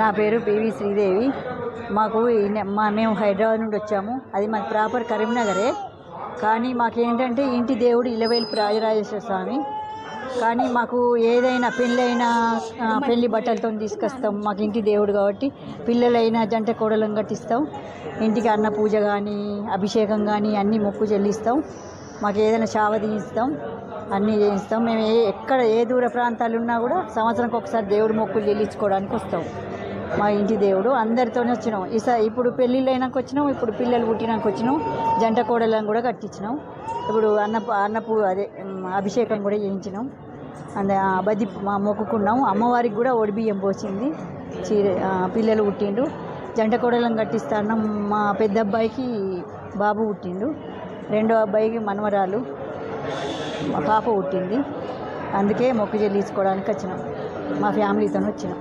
నా పేరు పివి శ్రీదేవి. మాకు మా మేము హైదరాబాద్ నుండి వచ్చాము. అది మాది ప్రాపర్ కరీంనగరే. కానీ మాకేంటంటే ఇంటి దేవుడు ఇలవేలు రాజరాజేశ్వర స్వామి. కానీ మాకు ఏదైనా పెళ్ళైనా పెళ్ళి బట్టలతో తీసుకొస్తాం. మాకు ఇంటి దేవుడు కాబట్టి పిల్లలైనా జంట కోడలను కట్టిస్తాం. ఇంటికి అన్న పూజ కానీ అభిషేకం కానీ అన్నీ మొక్కు చెల్లిస్తాం. మాకు ఏదైనా చావ తీయిస్తాం. అన్నీ చేయిస్తాం. మేము ఏ ఎక్కడ ఏ దూర ప్రాంతాలు ఉన్నా కూడా సంవత్సరానికి ఒకసారి దేవుడు మొక్కులు చెల్లించుకోవడానికి వస్తాం. మా ఇంటి దేవుడు. అందరితోనే వచ్చినాం. ఈసారి ఇప్పుడు పెళ్ళిళ్ళు అయినాక వచ్చినాం ఇప్పుడు పిల్లలు పుట్టినాక వచ్చినాం. జంట కోడలను కూడా కట్టించినాం. ఇప్పుడు అన్న అన్నపు అదే అభిషేకం కూడా చేయించినాం. అంద బది మా మొక్కుకున్నాం. అమ్మవారికి కూడా ఒడిబియ్యం పోసింది. చీర పిల్లలు పుట్టిండు జంట కోడలను కట్టిస్తాను మా పెద్ద అబ్బాయికి బాబు పుట్టిండు. రెండో అబ్బాయికి మనవరాలు. మా పాప పుట్టింది. అందుకే మొక్కు చెల్లించుకోవడానికి వచ్చినాం. మా ఫ్యామిలీతో వచ్చినాం.